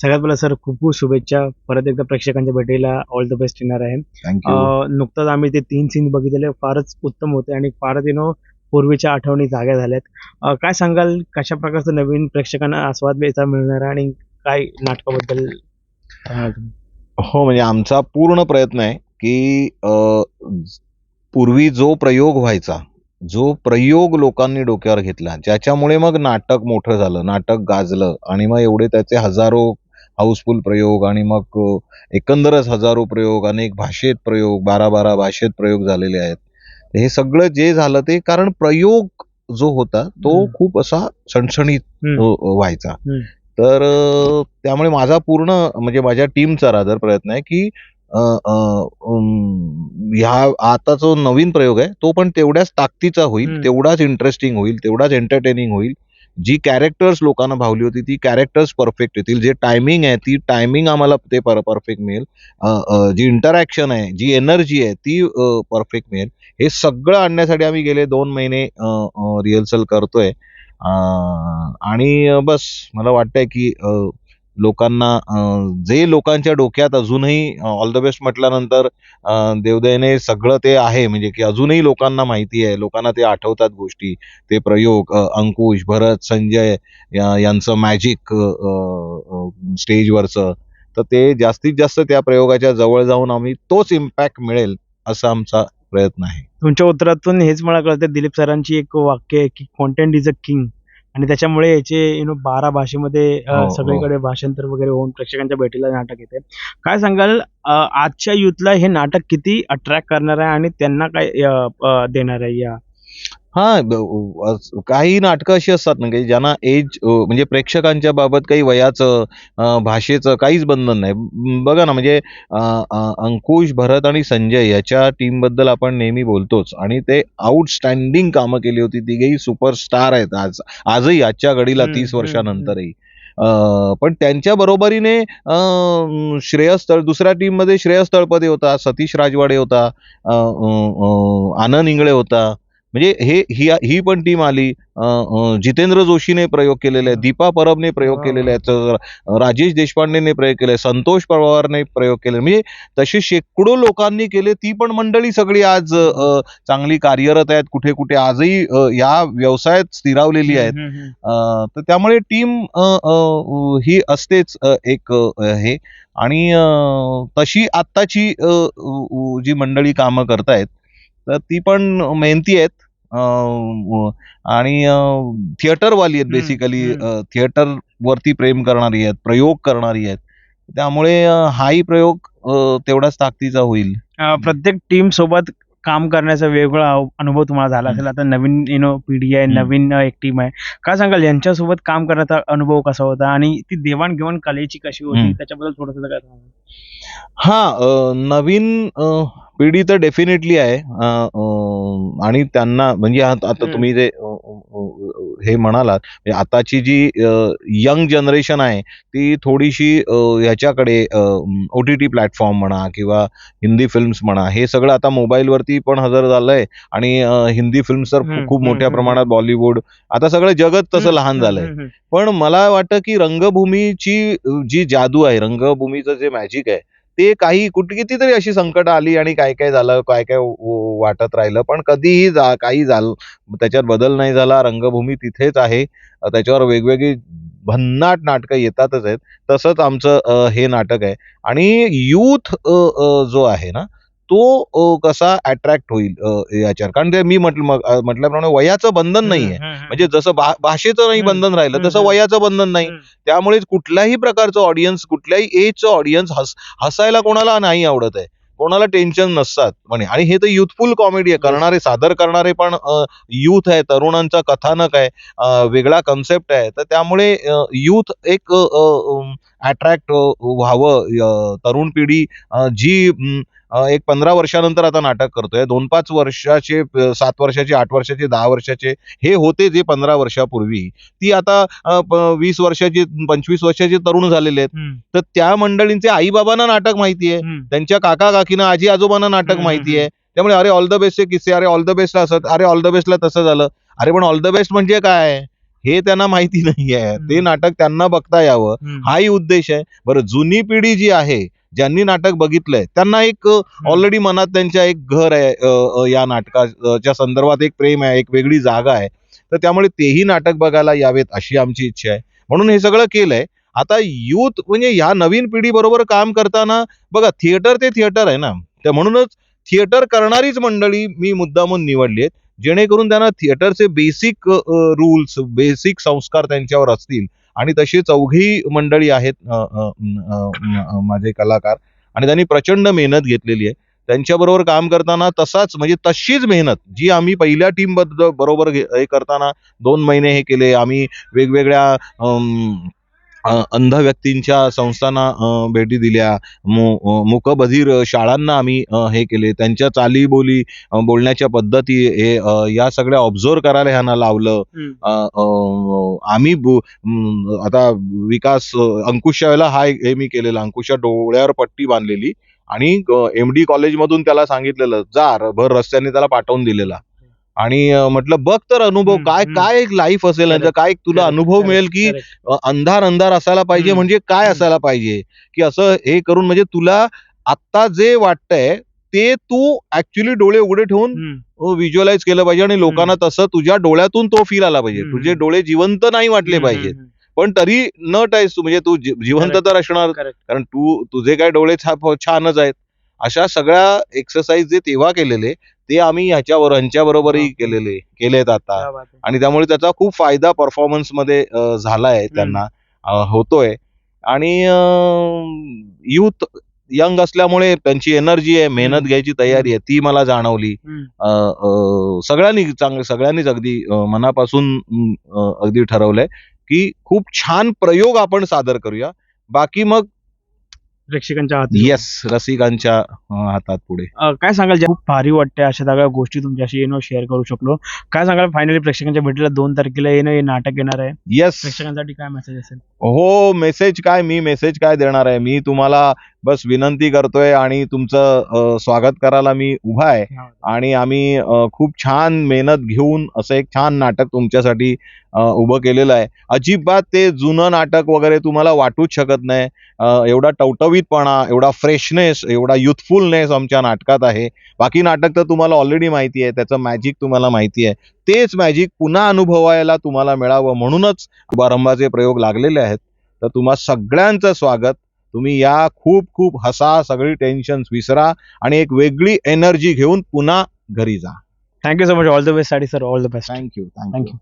सगळ्यात पहिला सर खूप खूप शुभेच्छा. परत एकदा प्रेक्षकांच्या भेटीला ऑल द बेस्ट येणार आहे. अं, नुकतंच आम्ही ते तीन सीन बघितलेले फारच उत्तम होते आणि फारच यु नो पूर्वीच्या आठवणी जाग्या झाल्यात. अं, काय सांगाल कशा प्रकारचं नवीन प्रेक्षकांना आस्वाद याचा मिळणार आहे आणि काय नाटकाबद्दल सांगाल तुम्ही? हो म्हणजे आमचा पूर्ण प्रयत्न आहे की अ, पूर्वी जो प्रयोग व्हायचा जो प्रयोग लोकांनी डोक्यावर घेतला ज्याच्यामुळे मग नाटक मोठं झालं नाटक गाजलं आणि मग एवढे त्याचे हजारो हाऊसफुल प्रयोग आणि मग एकंदरच हजारो प्रयोग अनेक भाषेत प्रयोग बारा बारा भाषेत प्रयोग झालेले आहेत हे सगळं जे झालं ते कारण प्रयोग जो होता तो. खूप असा सणसणीत व्हायचा. तर त्यामुळे माझा पूर्ण म्हणजे माझ्या टीमचा रादर प्रयत्न आहे की ह्या आता जो नवीन प्रयोग आहे तो पण तेवढ्याच ताकदीचा होईल. तेवढाच इंटरेस्टिंग होईल तेवढाच एंटरटेनिंग होईल जी कॅरेक्टर्स लोकांना भावली होती ती कॅरेक्टर्स परफेक्ट येतील. जे टायमिंग आहे ती टायमिंग आम्हाला ते परफेक्ट मिळेल. जी इंटरॅक्शन आहे जी एनर्जी आहे ती परफेक्ट मिळेल. हे सगळं आणण्यासाठी आम्ही गेले दोन महिने रिहर्सल करतोय. आणि बस मला वाटतंय की अं, लोकांना जे लोकांच्या डोक्यात अजूनही ऑल द बेस्ट म्हटल्यानंतर देवदयने देवदयेने सगळं ते आहे म्हणजे की अजूनही लोकांना माहिती आहे लोकांना ते आठवतात गोष्टी ते प्रयोग अंकुश भरत संजय यांचं मॅजिक स्टेजवरचं तर ते जास्तीत जास्त त्या प्रयोगाच्या जवळ जाऊन आम्ही तोच इम्पॅक्ट मिळेल असा आमचा प्रयत्न आहे. तुमच्या उत्तरातून हेच मला कळतं दिलीप सरांची एक वाक्य आहे की कॉन्टेंट इज अ किंग आणि त्याच्यामुळे याचे यु नो बारा भाषेमध्ये अं, हो, हो. सगळीकडे भाषांतर वगैरे होऊन प्रेक्षकांच्या भेटीला नाटक येते काय सांगाल अं, आजच्या युथला हे नाटक किती अट्रॅक्ट करणार आहे आणि त्यांना काय अं, अं, देणार आहे या हा ब- अ- काही नाटकं अशी असतात ना की ज्यांना एज म्हणजे प्रेक्षकांच्या बाबत काही वयाचं अ, भाषेचं काहीच बंधन नाही. बघा ना म्हणजे अ, अ, अंकुश भरत आणि संजय याच्या टीमबद्दल आपण नेहमी बोलतोच. आणि ते आउटस्टँडिंग कामं केली होती. तिघेही सुपरस्टार आहेत आज. आजही आजच्या घडीला तीस वर्षानंतरही. अ, पण त्यांच्या बरोबरीने अ, श्रेयस तळ दुसऱ्या टीममध्ये श्रेयस तळपदे होता. सतीश राजवाडे होता. अ, अ, अ, आनंद इंगळे होता. म्हणजे हे ही ही पण टीम आली. जितेंद्र जोशीने प्रयोग केलेले आहेत दीपा परबने प्रयोग केलेले तर राजेश देशपांडेने प्रयोग केले संतोष पवारने प्रयोग केले. म्हणजे तसे शेकडो लोकांनी केले ती पण मंडळी सगळी आज चांगली कार्यरत आहेत कुठे कुठे आजही या व्यवसायात स्थिरावलेली आहेत. तर त्यामुळे टीम ही असतेच एक हे. आणि तशी आत्ताची जी मंडळी कामं करतायत तर ती पण मेहनती आहेत. आणि थिएटरवाली आहेत बेसिकली. थिएटर वरती प्रेम करणारी आहेत प्रयोग करणारी आहेत. त्यामुळे हाही प्रयोग तेवढाच ताकदीचा होईल. प्रत्येक टीम सोबत काम करण्याचा वेगळा अनुभव तुम्हाला झाला असेल. आता नवीन यु नो पिढी आहे. नवीन एक टीम आहे. काय सांगाल? यांच्यासोबत काम करण्याचा अनुभव कसा होता? आणि ती देवाणघेवाण कलेची कशी होती. त्याच्याबद्दल थोडस काय हा नवीन पिढी तर डेफिनेटली आहे आणि त्यांना म्हणजे आत-. तुम्ही जे हे म्हणालात म्हणजे आताची जी यंग जनरेशन आहे ती थोडीशी ह्याच्याकडे ओ टी टी प्लॅटफॉर्म म्हणा किंवा हिंदी फिल्म्स म्हणा हे सगळं आता मोबाईलवरती पण हजर झालंय आणि हिंदी फिल्म्स तर खूप मोठ्या. प्रमाणात बॉलिवूड आता सगळं जगत तसं लहान झालंय. पण मला वाटतं की रंगभूमीची जी जादू आहे रंगभूमीचं जे मॅजिक आहे ते काही कुठे कितीतरी अशी संकट आली आणि काय काय झालं काय काय वाटत राहिलं. पण कधीही जा काही झालं त्याच्यात बदल नाही झाला. रंगभूमी तिथेच आहे. त्याच्यावर वेगवेगळी भन्नाट नाटकं येतातच आहेत. तसंच आमचं हे नाटक आहे. आणि यूथ जो आहे ना तो कसा अट्रॅक्ट होईल याच्यावर. कारण ते मी म्हटलं म्हटल्याप्रमाणे वयाचं बंधन नाहीये. म्हणजे जसं भाषेचं नाही बंधन राहिलं तसं. वयाचं बंधन नाही. त्यामुळे कुठल्याही प्रकारचं ऑडियन्स कुठल्याही एजचं ऑडियन्स हस हसायला कोणाला नाही आवडत आहे. कोणाला टेन्शन नसतात म्हणे. आणि हे तर युथफुल कॉमेडी आहे. करणारे सादर करणारे पण युथ आहे. तरुणांचा कथानक आहे. वेगळा कन्सेप्ट आहे. तर त्यामुळे युथ एक अट्रॅक्ट व्हावं. तरुण पिढी जी एक पंधरा वर्षानंतर आता नाटक करतोय. दोन पाच वर्षाचे सात वर्षाचे आठ वर्षाचे दहा वर्षाचे हे होते जे पंधरा वर्षापूर्वी. ती आता वीस वर्षाची पंचवीस वर्षाचे तरुण झालेले आहेत. तर त्या मंडळींचे आई बाबांना नाटक माहिती आहे हम्म. त्यांच्या काका काकीना आजी आजोबांना नाटक हम्म, माहिती हम्म, आहे त्यामुळे अरे ऑल द बेस्टचे किस्से अरे ऑल द बेस्ट असत अरे ऑल द बेस्टला तसं झालं. अरे पण ऑल द बेस्ट म्हणजे काय? हे त्यांना माहिती नाही आहे. ते नाटक त्यांना बघता यावं. हाही उद्देश आहे. बरं जुनी पिढी जी आहे ज्यांनी नाटक बघितलंय त्यांना एक ऑलरेडी मनात त्यांच्या एक घर आहे या नाटकाच्या संदर्भात एक प्रेम आहे एक वेगळी जागा आहे. तर त्यामुळे तेही नाटक बघायला यावेत अशी आमची इच्छा आहे. म्हणून हे सगळं केलंय. आता युथ म्हणजे ह्या नवीन पिढी बरोबर काम करताना बघा थिएटर ते थिएटर आहे ना. तर म्हणूनच थिएटर करणारीच मंडळी मी मुद्दामून निवडली आहेत. जेणेकरून त्यांना थिएटरचे बेसिक रूल्स बेसिक संस्कार त्यांच्यावर असतील. आणि तशी चौघी मंडळी आहेत माझे कलाकार. आणि त्यांनी प्रचंड मेहनत घेतलेली आहे. त्यांच्याबरोबर काम करताना तसाच म्हणजे तशीच मेहनत जी आम्ही पहिल्या टीम बरोबर घे- हे करताना दोन महिने हे केले. आम्ही वेगवेगळ्या अंध व्यक्तींच्या संस्थांना भेटी दिल्या. मु- मूकबधीर शाळांना आम्ही हे केले. त्यांच्या चालीबोली बोलण्याच्या पद्धती हे या सगळ्या ऑब्झर्व करायला ह्यांना लावलं. आम्ही आता विकास अ, अंकुशच्या वेळेला हा हे मी केलेला. अंकुशच्या डोळ्यावर पट्टी बांधलेली आणि एम डी कॉलेजमधून त्याला सांगितलेलं जा भर रस्त्याने त्याला पाठवून दिलेला. आणि म्हटलं बघ तर अनुभव काय. काय एक लाईफ असेल याचं, काय तुला अनुभव मिळेल की अंधार अंधार असायला पाहिजे. म्हणजे काय. असायला पाहिजे की असं हे करून म्हणजे तुला आत्ता जे वाटतंय ते तू ऍक्च्युली डोळे उघडे ठेवून. व्हिज्युअलाइज केलं पाहिजे आणि लोकांना तसं तुझ्या डोळ्यातून तो फील आला पाहिजे. तुझे डोळे जिवंत नाही वाटले पाहिजेत पण तरी नट आहेस तू म्हणजे तू जिवंत. तर असणार. कारण तू तुझे काय डोळे छानच आहेत अशा सगळ्या एक्सरसाइज जे तेव्हा केलेले ते आम्ही ह्याच्यावर ह्यांच्याबरोबरही. केलेले केलेत आता. आणि त्यामुळे त्याचा खूप फायदा परफॉर्मन्समध्ये झालाय त्यांना होतोय आणि युथ यंग असल्यामुळे त्यांची एनर्जी आहे मेहनत. घ्यायची तयारी आहे ती मला जाणवली सगळ्यांनी चांग सगळ्यांनीच अगदी मनापासून अगदी ठरवलंय की खूप छान प्रयोग आपण सादर करूया बाकी मग प्रेक्षकांच्या हाती? येस रसिकांच्या अ, हातात पुढे. अं, काय सांगाल जे खूप भारी वाटते अशा सगळ्या गोष्टी तुमच्याशी येणं शेअर करू शकलो. काय सांगाल फायनली प्रेक्षकांच्या भेटीला दोन तारखेला येणं हे नाटक येणार आहे. येस प्रेक्षकांसाठी काय मेसेज असेल? हो मेसेज काय मी मेसेज काय देणार आहे? मी तुम्हाला बस विनंती करतोय आणि तुमचं स्वागत करायला मी उभा आहे. आणि आम्ही खूप छान मेहनत घेऊन असं एक छान नाटक तुमच्यासाठी उभं केलेलं आहे. अजिबात ते जुनं नाटक वगैरे तुम्हाला वाटूच शकत नाही. एवढा टवटवीतपणा एवढा फ्रेशनेस एवढा युथफुलनेस आमच्या नाटकात आहे. बाकी नाटक तर तुम्हाला ऑलरेडी माहिती आहे. त्याचं मॅजिक तुम्हाला माहिती आहे. तेच मॅजिक पुन्हा अनुभवायला तुम्हाला मिळावं म्हणूनच शुभारंभाचे प्रयोग लागलेले आहेत. तर तुम्हा सगळ्यांचं स्वागत. तुम्ही या खूप खूप हसा सगळी टेन्शन विसरा आणि एक वेगळी एनर्जी घेऊन पुन्हा घरी जा. Thank you so much all the बेस्टसाठी sir all the best thank you thank you